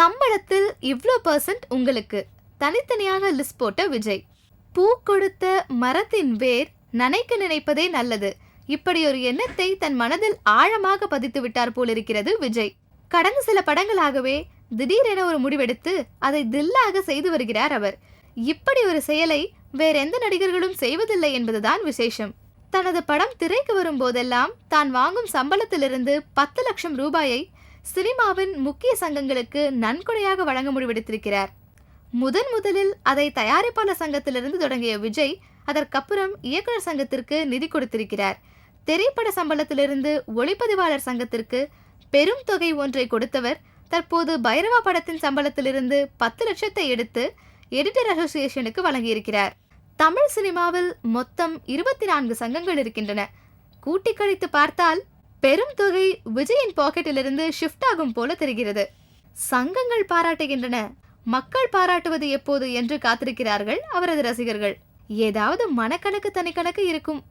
சம்பளத்தில் இவ்ளோ பர்சன்ட் உங்களுக்கு. தனித்தனியாக லிஸ்ட் போட்ட விஜய். பூ கொடுத்த மரத்தின் வேர் நனைக்க நினைப்பதே நல்லது. இப்படி ஒரு எண்ணத்தை தன் மனதில் ஆழமாக பதித்து விட்டார் போலிருக்கிறது விஜய். கடந்த சில படங்களாகவே திடீரென ஒரு முடிவெடுத்து அதை தில்லாக செய்து வருகிறார் அவர். இப்படி ஒரு செயலை வேற எந்த நடிகர்களும் செய்வதில்லை என்பதுதான் விசேஷம். தனது படம் திரைக்கு வரும்போதெல்லாம் தான் வாங்கும் சம்பளத்திலிருந்து பத்து லட்சம் ரூபாயை சினிமாவின் முக்கிய சங்கங்களுக்கு நன்கொடையாக வழங்க முடிவெடுத்திருக்கிறார். முதன் முதலில் அதை தயாரிப்பாளர் சங்கத்திலிருந்து தொடங்கிய விஜய் அதற்கப்புறம் இயக்குனர் சங்கத்திற்கு நிதி கொடுத்திருக்கிறார். திரைப்பட சம்பளத்திலிருந்து ஒளிப்பதிவாளர் சங்கத்திற்கு பெரும் தொகை ஒன்றை கொடுத்தவர் தற்போது பைரவா படத்தின் சம்பளத்திலிருந்து பத்து லட்சத்தை எடுத்து எடிட்டர் அசோசியேஷனுக்கு வழங்கியிருக்கிறார். தமிழ் சினிமாவில் மொத்தம் இருபத்தி நான்கு சங்கங்கள் இருக்கின்றன. கூட்டி கழித்து பார்த்தால் பெரும் தொகை விஜயின் பாக்கெட்டிலிருந்து ஷிஃப்ட் ஆகும் போல தெரிகிறது. சங்கங்கள் பாராட்டுகின்றன. மக்கள் பாராட்டுவது எப்போது என்று காத்திருக்கிறார்கள் அவரது ரசிகர்கள். ஏதாவது மனக்கணக்கு தனிக்கணக்கு இருக்கும்.